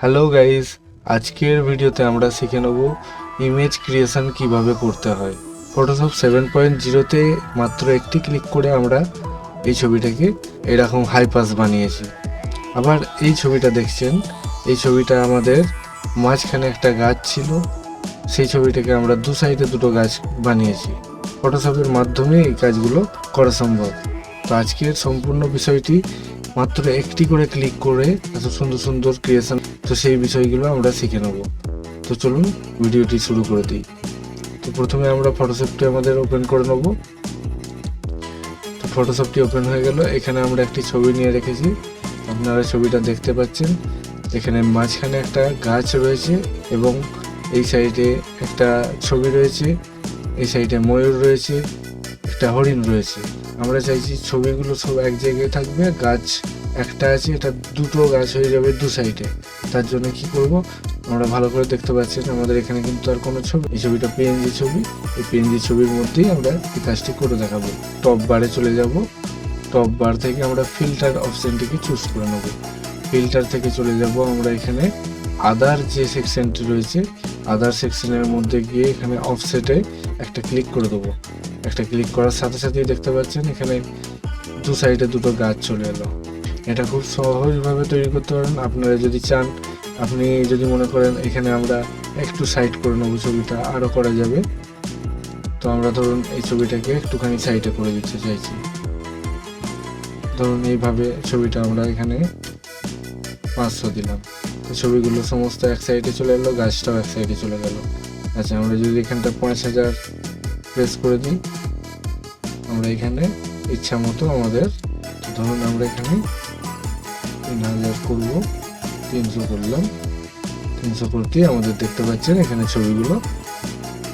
Hello guys আজকের ভিডিওতে আমরা শিখে নেব ইমেজ ক্রিয়েশন কীভাবে করতে হয়। ফটোশপ সেভেন পয়েন্ট জিরোতে মাত্র একটি ক্লিক করে আমরা এই ছবিটাকে এরকম হাই পাস বানিয়েছি। আবার এই ছবিটা দেখছেন? এই ছবিটা আমাদের মাঝখানে একটা গাছ ছিল। সেই ছবিটাকে আমরা দু সাইডে দুটো গাছ বানিয়েছি। ফটোশপের মাধ্যমে এই কাজগুলো করা সম্ভব। তো আজকের সম্পূর্ণ বিষয়টি মাত্র একটি করে ক্লিক করে এত সুন্দর সুন্দর ক্রিয়েশন তো সেই বিষয়গুলো আমরা শিখে নেব। তো চলুন ভিডিওটি শুরু করে দিই। তো প্রথমে আমরা ফটোশপটি আমাদের ওপেন করে নেব। তো ফটোশপটি ওপেন হয়ে গেল। এখানে আমরা একটি ছবি নিয়ে রেখেছি। আপনারা ছবিটা দেখতে পাচ্ছেন। এখানে মাঝখানে একটা গাছ রয়েছে এবং এই সাইডে একটা ছবি রয়েছে। এই সাইডে ময়ূর রয়েছে, একটা হরিণ রয়েছে। আমরা চাইছি ছবিগুলো সব এক জায়গায় থাকবে, গাছ একটা আছে, এটা দুটো গাছ হয়ে যাবে দু সাইডে তার জন্য কি করব? আমরা ভালো করে দেখতে পাচ্ছেন আমাদের এখানে কিন্তু আর কোনো ছবি, এই ছবিটা পিএনজি ছবি। এই পিএনজি ছবির মধ্যেই আমরা এই কাজটি করে দেখাবো। টপ বারে চলে যাব। টপ বার থেকে আমরা ফিল্টার অপশনটিকে চুজ করে নেব। ফিল্টার থেকে চলে যাব আমরা এখানে আদার যে সেকশনটি রয়েছে আদার সেকশনের মধ্যে গিয়ে এখানে অফসেটে একটা ক্লিক করে দেবো। একটা ক্লিক করার সাথে সাথেই দেখতে পাচ্ছেন এখানে দু সাইডে দুটো গাছ চলে এলো। এটা খুব সহজভাবে তৈরি করতে পারেন। আপনারা যদি চান, আপনি যদি মনে করেন এখানে আমরা একটু সাইড করে নেব ছবিটা আরও করা যাবে। তো আমরা ধরুন এই ছবিটাকে একটুখানি সাইডে করে দিতে চাইছি। ধরুন এইভাবে ছবিটা আমরা এখানে পাঁচশো দিলাম। ছবিগুলো সমস্ত এক সাইডে চলে এলো, গাছটাও এক সাইডে চলে গেল। আচ্ছা আমরা যদি এখানটা পাঁচ হাজার প্রেস করে দিই, আমরা এখানে ইচ্ছা মতো আমাদের, ধরুন আমরা এখানে তিন হাজার করব, তিনশো করলাম। তিনশো করতেই আমাদের দেখতে পাচ্ছেন এখানে ছবিগুলো।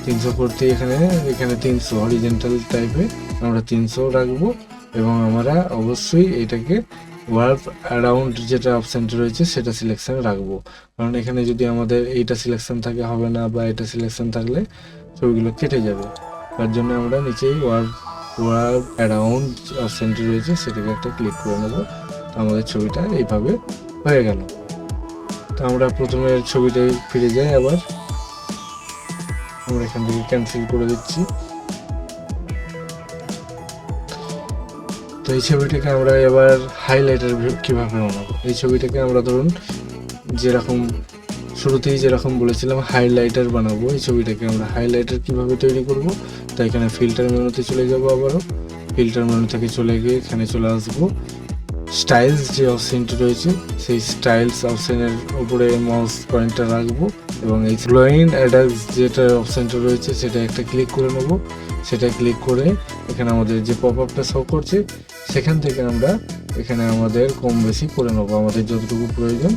তিনশো করতে এখানে এখানে তিনশো হরিজেন্টাল টাইপে আমরা তিনশো রাখব এবং আমরা অবশ্যই এটাকে ওয়ার্প অ্যারাউন্ড যেটা অপশানটা রয়েছে, সেটা সিলেকশন রাখব। কারণ এখানে যদি আমাদের এইটা সিলেকশন থাকে, হবে না বা এটা সিলেকশন থাকলে ছবিগুলো কেটে যাবে। তার জন্য আমরা নিচেই ওয়ার্প ওয়ার্প অ্যারাউন্ড অপশানটি রয়েছে, সেটাকে একটা ক্লিক করে নেব। আমাদের ছবিটা এইভাবে হয়ে গেল। তো আমরা প্রথমে ছবিটাই ফিরে যাই আবার। আমরা এখান থেকে ক্যান্সেল করে দিচ্ছি। তো এই ছবিটাকে আমরা এবার হাইলাইটার কীভাবে বানাবো? এই ছবিটাকে আমরা ধরুন যেরকম শুরুতেই যেরকম বলেছিলাম হাইলাইটার বানাবো। এই ছবিটাকে আমরা হাইলাইটার কীভাবে তৈরি করব? তো এখানে ফিল্টার মেনুতে চলে যাব আবারও। ফিল্টার মেনু থেকে চলে গিয়ে এখানে চলে আসব। স্টাইলস যে অপশনটি রয়েছে, সেই স্টাইলস অপশানের উপরে মাউস পয়েন্টটা রাখব এবং এই ফ্লোইন অ্যাডাক্স যেটা অপশনটা রয়েছে, সেটা একটা ক্লিক করে নেব। সেটা ক্লিক করে এখানে আমাদের যে পপ আপটা শো করছে সেখান থেকে আমরা এখানে আমাদের কম বেশি করে নেব। আমাদের যতটুকু প্রয়োজন,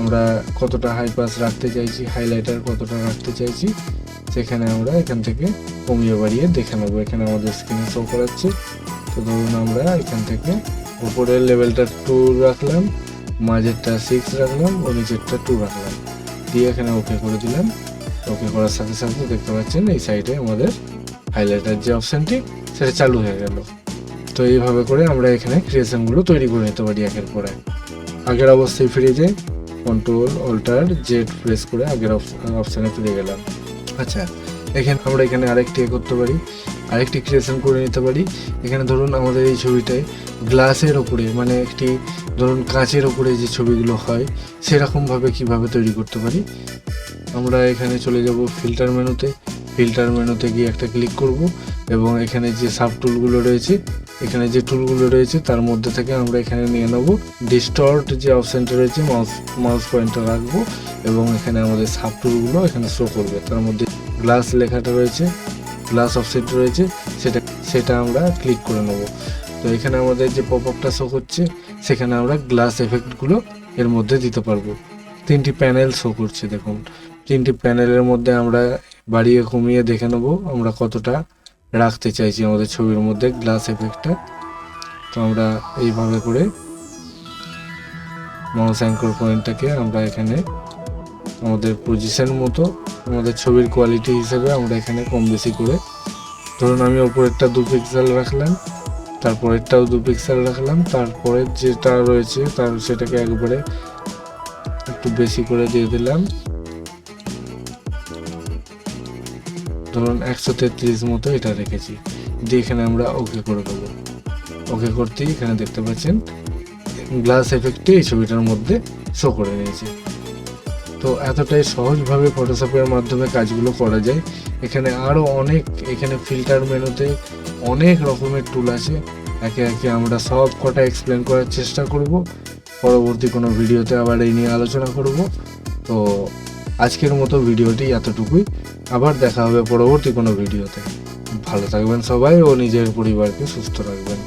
আমরা কতটা হাই পাস রাখতে চাইছি হাইলাইটার কতটা রাখতে চাইছি, সেখানে আমরা এখান থেকে কমিয়ে বাড়িয়ে দেখে নেব। এখানে আমাদের স্ক্রিনে শো করাচ্ছে। তো ধরুন আমরা এখান থেকে উপরের লেভেলটা টু রাখলাম, মাঝেরটা সিক্স রাখলাম ও নিচেরটা টু রাখলাম। দিয়ে এখানে ওকে করে দিলাম। ওকে করার সাথে সাথে দেখতে পাচ্ছেন এই সাইডে আমাদের হাইলাইটার যে অপশানটি সেটা চালু হয়ে গেল। তো এইভাবে করে আমরা এখানে ক্রিয়েশনগুলো তৈরি করে নিতে পারি একের পরে আগের অবস্থায় ফিরে যাই কন্ট্রোল অল্টার জেড প্রেস করে আগের অপশানে ফিরে গেলাম। আচ্ছা এখানে আমরা এখানে আরেকটি করতে পারি, আরেকটি ক্রিয়েশন করে নিতে পারি। এখানে ধরুন আমাদের এই ছবিটায় গ্লাসের ওপরে মানে একটি ধরুন কাঁচের ওপরে যে ছবিগুলো হয়, সেরকমভাবে কীভাবে তৈরি করতে পারি? আমরা এখানে চলে যাব ফিল্টার মেনুতে ফিল্টার মেনুতে গিয়ে একটা ক্লিক করব এবং এখানে যে সাব টুলগুলো রয়েছে, এখানে যে টুলগুলো রয়েছে তার মধ্যে থেকে আমরা এখানে নিয়ে নেব ডিস্টর্ট যে অপশানটা রয়েছে মাউস মাউস পয়েন্টটা রাখব এবং এখানে আমাদের সাব টুলগুলো এখানে শো করবে। তার মধ্যে গ্লাস লেখাটা রয়েছে গ্লাস অপশানটা রয়েছে, সেটা সেটা আমরা ক্লিক করে নেব। তো এখানে আমাদের যে পপ আপটা শো করছে সেখানে আমরা গ্লাস এফেক্টগুলো এর মধ্যে দিতে পারব। তিনটি প্যানেল শো করছে, দেখুন। তিনটি প্যানেলের মধ্যে আমরা বাড়িয়ে কমিয়ে দেখে নেব আমরা কতটা রাখতে চাইছি আমাদের ছবির মধ্যে গ্লাস এফেক্টটা তো আমরা এইভাবে করে মাউস অ্যাঙ্কর পয়েন্টটাকে আমরা এখানে আমাদের পজিশন মতো আমাদের ছবির কোয়ালিটি হিসেবে আমরা এখানে কম বেশি করে ধরুন আমি ওপরেরটা দু পিক্সেল রাখলাম, তারপরেরটাও দু পিক্সেল রাখলাম তারপরে যেটা রয়েছে তার সেটাকে একবারে একটু বেশি করে দিয়ে দিলাম। ধরুন একশো তেত্রিশ মতো এটা রেখেছি। দিয়ে এখানে আমরা ওকে করে দেবো। ওকে করতেই এখানে দেখতে পাচ্ছেন গ্লাস এফেক্টে এই ছবিটার মধ্যে শো করে নিয়েছে। তো এতটাই সহজভাবে ফটোশপের মাধ্যমে কাজগুলো করা যায়। এখানে আরও অনেক, এখানে ফিল্টার মেনুতে অনেক রকমের টুল আছে। একে একে আমরা সব কটা এক্সপ্লেন করার চেষ্টা করব। পরবর্তী কোনো ভিডিওতে আবার এই নিয়ে আলোচনা করব। তো আজকের মতো ভিডিওটি এতটুকুই। আবার দেখা হবে পরবর্তী কোনো ভিডিওতে। ভালো থাকবেন সবাই ও নিজের পরিবারকে সুস্থ রাখবেন।